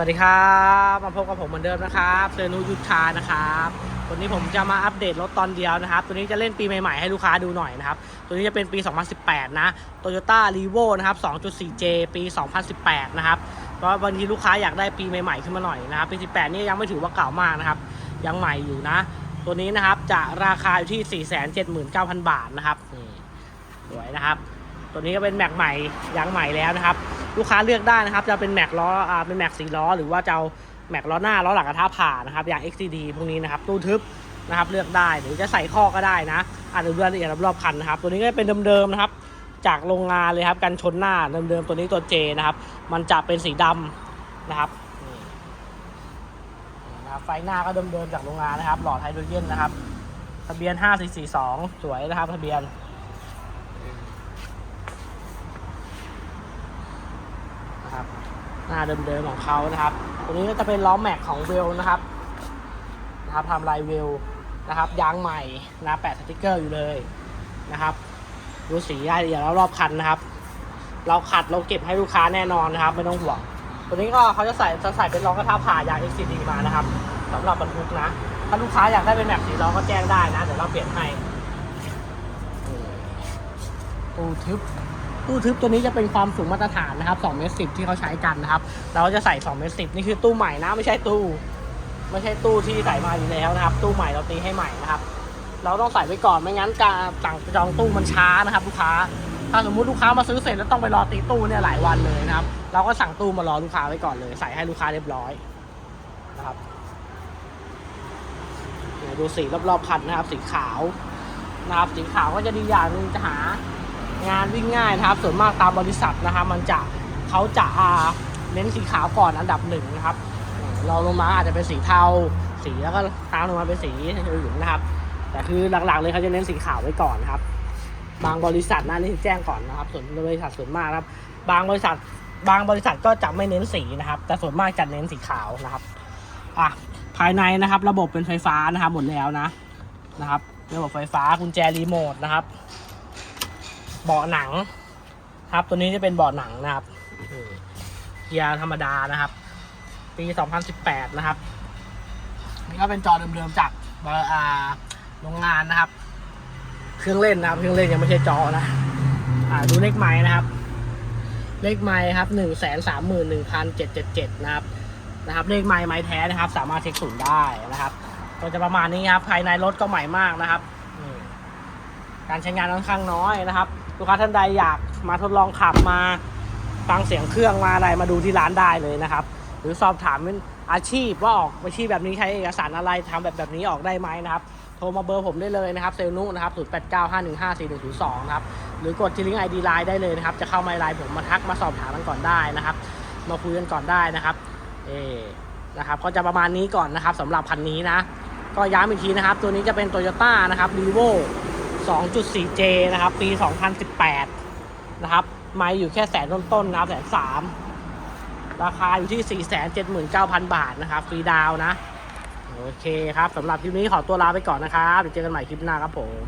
สวัสดีครับมาพบกับผมเหมือนเดิมนะครับเซนูยุทธานะครับวันนี้ผมจะมาอัปเดตรถตอนเดียวนะครับ ตัวนี้จะเล่นปีใหม่ๆให้ลูกค้าดูหน่อยนะครับ ตัวนี้จะเป็นปี 2018 นะ Toyota r e v o นะครับ 2.4J ปี 2018 นะครับเพราะบางทีลูกค้าอยากได้ปีใหม่ๆขึ้นมาหน่อยนะครับปี 18 นี่ยังไม่ถือว่าเก่ามากนะครับ ยังใหม่อยู่นะ ตัวนี้นะครับจะราคาอยู่ที่ 479,000 บาทนะครับนี่สวยนะครับ ตัวนี้ก็เป็นแม็กใหม่ยางใหม่แล้วนะครับ ลูกค้าเลือกได้นะครับ จะเป็นแม็กล้ออ่าเป็นแม็กสีล้อ หรือว่าจะเอาแม็กล้อหน้าล้อหลังกระทะผ่านะครับอย่าง XCD พวกนี้นะครับตู้ทึบนะครับเลือกได้หรือจะใส่ข้อก็ได้นะอาจจะดูรายละเอียดรอบๆคันนะครับ ตัวนี้ก็เป็นเดิมๆนะครับ จากโรงงานเลยครับกันชนหน้าเดิมๆตัวนี้ตัว J นะครับ มันจะเป็นสีดำนะครับนี่นี่นะครับ ไฟหน้าก็เดิมๆจากโรงงานนะครับ หลอดไฮโดรเจนนะครับ ทะเบียน 5442 สวยนะครับ ทะเบียน นะครับ หน้าเดิมๆของเขานะครับ ตัวนี้ก็จะเป็นล้อแม็กของเวลนะครับนะครับทำลายเวลนะครับยางใหม่นะแปะสติกเกอร์อยู่เลยนะครับ ดูสีรายละเอียดแล้วรอบคันนะครับ เราขัดเราเก็บให้ลูกค้าแน่นอนนะครับ ไม่ต้องห่วง ตัวนี้ก็เขาจะใส่จะใส่เป็นล้อกระทะผ่ายาง XCD มานะครับสำหรับบรรทุกนะ ถ้าลูกค้าอยากได้เป็นแม็กสีล้อก็แจ้งได้นะเดี๋ยวเราเปลี่ยนให้ตู้ทึบ ตู้ทึบตัวนี้จะเป็นความสูงมาตรฐานนะครับ2เมตรสิที่เขาใช้กันนะครับ เราก็จะใส่2เมตรสินี่คือตู้ใหม่นะไม่ใช่ตู้ ไม่ใช่ตู้ที่ใส่มาอยู่แล้วนะครับ ตู้ใหม่เราตีให้ใหม่นะครับ เราต้องใส่ไว้ก่อนไม่งั้นการสั่งจองตู้มันช้านะครับ ลูกค้า ถ้าสมมุติลูกค้ามาซื้อเสร็จแล้วต้องไปรอตีตู้เนี่ยหลายวันเลยนะครับ เราก็สั่งตู้มารอลูกค้าไว้ก่อนเลย ใส่ให้ลูกค้าเรียบร้อยนะครับดูสีรอบๆคันนะครับ สีขาวนะครับสีขาวก็จะดีอย่างหนึงจะหา งานวิ่งง่ายนะครับ ส่วนมากตามบริษัทนะครับ มันจะเขาจะเน้นสีขาวก่อนอันดับหนึ่งนะครับเราลงมาอาจจะเป็นสีเทาสีแล้วก็ตามลงมาเป็นสีเหลืองนะครับ แต่คือหลักๆเลยเขาจะเน้นสีขาวไว้ก่อนนะครับ บางบริษัทนะนี่แจ้งก่อนนะครับ ส่วนบริษัทส่วนมากครับ บางบริษัทบางบริษัทก็จะไม่เน้นสีนะครับ แต่ส่วนมากจะเน้นสีขาวนะครับอะภายในนะครับ ระบบเป็นไฟฟ้านะครับหมดแล้วนะนะครับ ระบบไฟฟ้ากุญแจรีโมทนะครับ เบาะหนัง ครับ ตัวนี้จะเป็นเบาะหนังนะครับเกียร์ธรรมดานะครับ ปี 2018 นะครับ นี่ก็เป็นจอเดิมๆจากโรงงานนะครับ เครื่องเล่นนะครับ เครื่องเล่นยังไม่ใช่จอนะอ่าดูเลขไม้นะครับ เลขไม้ครับหนึ่งแสนสามหมื่นหนึ่งพันเจ็ดเจ็ดเจ็ดนะครับ นะครับ เลขไม้ไม้แท้นะครับ สามารถเช็คศูนย์ได้นะครับ ก็จะประมาณนี้ครับ ภายในรถก็ใหม่มากนะครับ การใช้งานค่อนข้างน้อยนะครับ ลูกค้าท่านใดอยากมาทดลองขับมาฟังเสียงเครื่องมาอะไรมาดูที่ร้านได้เลยนะครับ หรือสอบถามเป็นอาชีพว่าออกอาชีพแบบนี้ใช้เอกสารอะไรทำแบบแบบนี้ออกได้ไหมนะครับ โทรมาเบอร์ผมได้เลยนะครับเซลนุนะครับ0 8 9 5 1 5 4 1 0 2นะครับหรือกดที่ลิงก์ไอดีไลน์ได้เลยนะครับ จะเข้ามาไลน์ผมมาทักมาสอบถามกันก่อนได้นะครับ มาคุยกันก่อนได้นะครับ เอนะครับก็จะประมาณนี้ก่อนนะครับสำหรับพันนี้นะ ก็ย้ำอีกทีนะครับ ตัวนี้จะเป็น Toyota นะครับ r e v o 2.4J นะครับ ปี 2018 นะครับ ไม่อยู่แค่แสนต้นๆนะครับแสนสามราคาอยู่ที่ 479,000 บาทนะครับ ฟรีดาวน์นะโอเคครับสำหรับคลิปนี้ขอตัวลาไปก่อนนะครับ เดี๋ยวเจอกันใหม่คลิปหน้าครับผม